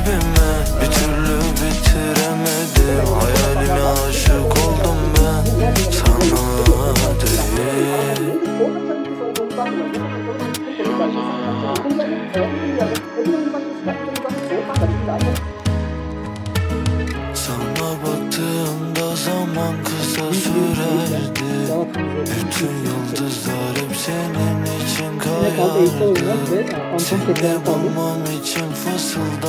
Bir türlü bitiremedim Hayaline aşık oldum ben. Sana değil Sana baktığımda zaman kısa sürerdi. Bütün yıldızlar hep senin için kayardı. Seni bulmam için fısıldan